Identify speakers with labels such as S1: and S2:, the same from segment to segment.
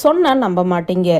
S1: சொன்னா நம்ப மாட்டீங்க.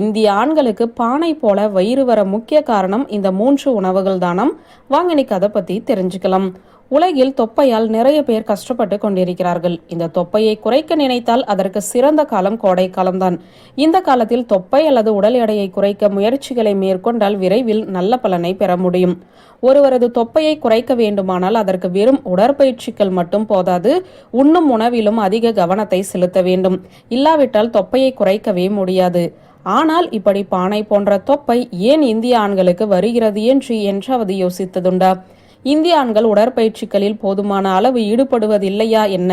S1: இந்திய ஆண்களுக்கு பானை போல வயிறு வர முக்கிய காரணம் இந்த மூன்று உணவுகள் தானம். வாங்க இன்னைக்கு அதை பற்றி தெரிஞ்சுக்கலாம். உலகில் தொப்பையால் நிறைய பேர் கஷ்டப்பட்டு கொண்டிருக்கிறார்கள். இந்த தொப்பையை குறைக்க நினைத்தால் அதற்கு சிறந்த காலம் கோடை காலம்தான். இந்த காலத்தில் தொப்பை அல்லது உடல் எடையை குறைக்க முயற்சிகளை மேற்கொண்டால் விரைவில் நல்ல பலனை பெற முடியும். ஒருவரது தொப்பையை குறைக்க வேண்டுமானால் அதற்கு வெறும் உடற்பயிற்சிகள் மட்டும் போதாது உண்ணும் உணவிலும் அதிக கவனத்தை செலுத்த வேண்டும். இல்லாவிட்டால் தொப்பையை குறைக்கவே முடியாது. ஆனால் இப்படி பானை போன்ற தொப்பை ஏன் இந்திய ஆண்களுக்கு வருகிறது என்று என்றாவது யோசித்ததுண்டா? இந்திய ஆண்கள் உடற்பயிற்சிகளில் போதுமான அளவு ஈடுபடுவதில்லையா என்ன?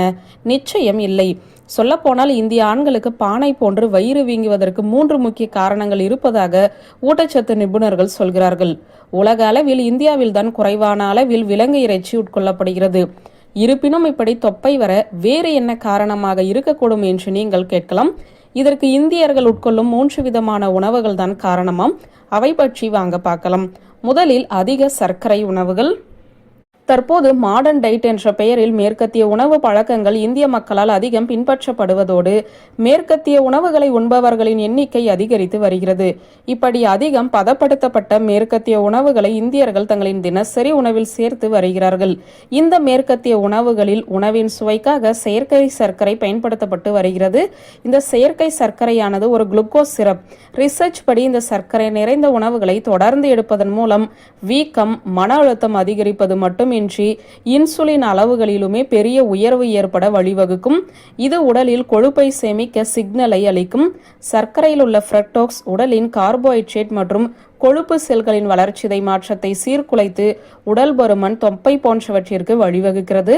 S1: நிச்சயம் இல்லை. சொல்லப்போனால் இந்திய ஆண்களுக்கு பானை போன்று வயிறு வீங்குவதற்கு மூன்று முக்கிய காரணங்கள் இருப்பதாக ஊட்டச்சத்து நிபுணர்கள் சொல்கிறார்கள். உலக அளவில் இந்தியாவில் தான் குறைவான அளவில் விலங்கு இறைச்சி உட்கொள்ளப்படுகிறது. இருப்பினும் இப்படி தொப்பை வர வேறு என்ன காரணமாக இருக்கக்கூடும் என்று நீங்கள் கேட்கலாம். இதற்கு இந்தியர்கள் உட்கொள்ளும் மூன்று விதமான உணவுகள் தான் காரணமாம். அவை பற்றி வாங்க பார்க்கலாம். முதலில் அதிக சர்க்கரை உணவுகள். தற்போது மாடர்ன் டைட் என்ற பெயரில் மேற்கத்திய உணவு பழக்கங்கள் இந்திய மக்களால் அதிகம் பின்பற்றப்படுவதோடு மேற்கத்திய உணவுகளை உண்பவர்களின் எண்ணிக்கை அதிகரித்து வருகிறது. இப்படி அதிகம் பதப்படுத்தப்பட்ட மேற்கத்திய உணவுகளை இந்தியர்கள் தங்களின் தினசரி உணவில் சேர்த்து வருகிறார்கள். இந்த மேற்கத்திய உணவுகளில் உணவின் சுவைக்காக செயற்கை சர்க்கரை பயன்படுத்தப்பட்டு வருகிறது. இந்த செயற்கை சர்க்கரையானது ஒரு குளுக்கோஸ் சிரப். ரிசர்ச் படி இந்த சர்க்கரை நிறைந்த உணவுகளை தொடர்ந்து எடுப்பதன் மூலம் வீக்கம் மன அழுத்தம் அதிகரிப்பது மட்டும் மட்டுமின்றி இன்சுலின் அளவுகளிலுமே பெரிய உயர்வு ஏற்பட வழிவகுக்கும். இது உடலில் கொழுப்பை சேமிக்க சிக்னலை அளிக்கும். சர்க்கரையில் உள்ள ஃப்ரக்டோக்ஸ் உடலின் கார்போஹைட்ரேட் மற்றும் கொழுப்பு செல்களின் வளர்ச்சிதை மாற்றத்தை சீர்குலைத்து உடல் பருமன் தொப்பை போன்றவற்றிற்கு வழிவகுக்கிறது.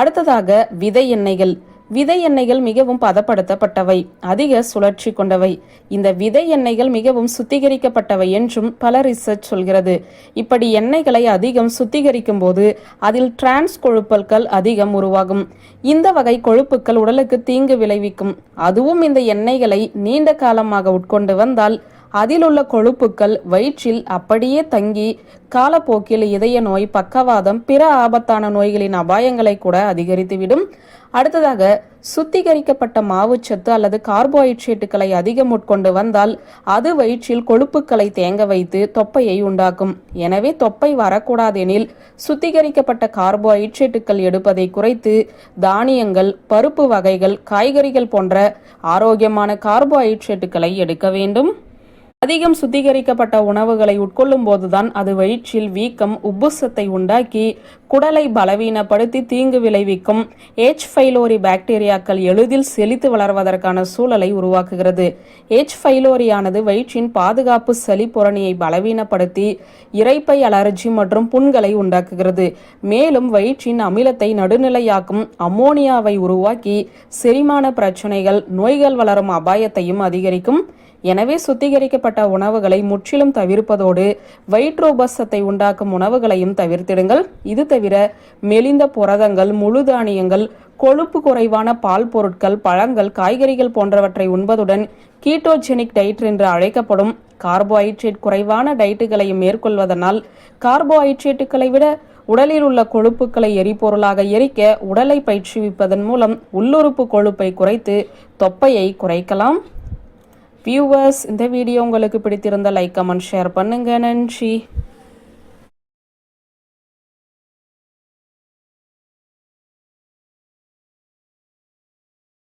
S1: அடுத்ததாக விதை எண்ணெய்கள். விதை எண்ணெய்கள் மிகவும் பதப்படுத்தப்பட்டவை அதிக சுழற்சி கொண்டவை. இந்த விதை எண்ணெய்கள் மிகவும் சுத்திகரிக்கப்பட்டவை என்றும் பல ரிசர்ச் சொல்கிறது. இப்படி எண்ணெய்களை அதிகம் சுத்திகரிக்கும் போது அதில் டிரான்ஸ் கொழுப்பல்கள் அதிகம் உருவாகும். இந்த வகை கொழுப்புக்கள் உடலுக்கு தீங்கு விளைவிக்கும். அதுவும் இந்த எண்ணெய்களை நீண்ட காலமாக உட்கொண்டு வந்தால் அதில் உள்ள கொழுப்புக்கள் வயிற்றில் அப்படியே தங்கி காலப்போக்கில் இதய நோய் பக்கவாதம் பிற ஆபத்தான நோய்களின் அபாயங்களை கூட அதிகரித்துவிடும். அடுத்ததாக சுத்திகரிக்கப்பட்ட மாவுச்சத்து அல்லது கார்போஹைட்ரேட்டுகளை அதிகம் உட்கொண்டு வந்தால் அது வயிற்றில் கொழுப்புக்களை தேங்க வைத்து தொப்பையை உண்டாக்கும். எனவே தொப்பை வரக்கூடாதெனில் சுத்திகரிக்கப்பட்ட கார்போஹைட்ரேட்டுகள் எடுப்பதை குறைத்து தானியங்கள் பருப்பு வகைகள் காய்கறிகள் போன்ற ஆரோக்கியமான கார்போஹைட்ரேட்டுகளை எடுக்க வேண்டும். அதிகம் சுத்திகரிக்கப்பட்ட உணவுகளை உட்கொள்ளும் போதுதான் அது வயிற்றில் வீக்கம் உப்புசத்தை உண்டாக்கி குடலை பலவீனப்படுத்தி தீங்கு விளைவிக்கும் ஏச் ஃபைலோரி பாக்டீரியாக்கள் எளிதில் செழித்து வளர்வதற்கான சூழலை உருவாக்குகிறது. ஏச் ஃபைலோரியானது வயிற்றின் பாதுகாப்பு சளி புரணியை பலவீனப்படுத்தி இறைப்பை அலர்ஜி மற்றும் புண்களை உண்டாக்குகிறது. மேலும் வயிற்றின் அமிலத்தை நடுநிலையாக்கும் அமோனியாவை உருவாக்கி செரிமான பிரச்சனைகள் நோய்கள் வளரும் அபாயத்தையும் அதிகரிக்கும். எனவே சுத்திகரிக்கப்பட்ட உணவுகளை முற்றிலும் தவிர்ப்பதோடு வயிற்றோபசத்தை உண்டாக்கும் உணவுகளையும் தவிர்த்திடுங்கள். இது தவிர மெலிந்த புரதங்கள் முழு தானியங்கள் கொழுப்பு குறைவான பால் பொருட்கள் பழங்கள் காய்கறிகள் போன்றவற்றை உண்பதுடன் கீட்டோஜெனிக் டயட் என்று அழைக்கப்படும் கார்போஹைட்ரேட் குறைவான டயட்டுகளையும் மேற்கொள்வதனால் கார்போஹைட்ரேட்டுகளை விட உடலில் உள்ள கொழுப்புகளை எரிபொருளாக எரிக்க உடலை பயிற்றுவிப்பதன் மூலம் உள்ளுறுப்பு கொழுப்பை குறைத்து தொப்பையை குறைக்கலாம். வியூவர்ஸ் இந்த வீடியோ உங்களுக்கு பிடித்திருந்த லைக் கமெண்ட் ஷேர் பண்ணுங்க. நன்றி.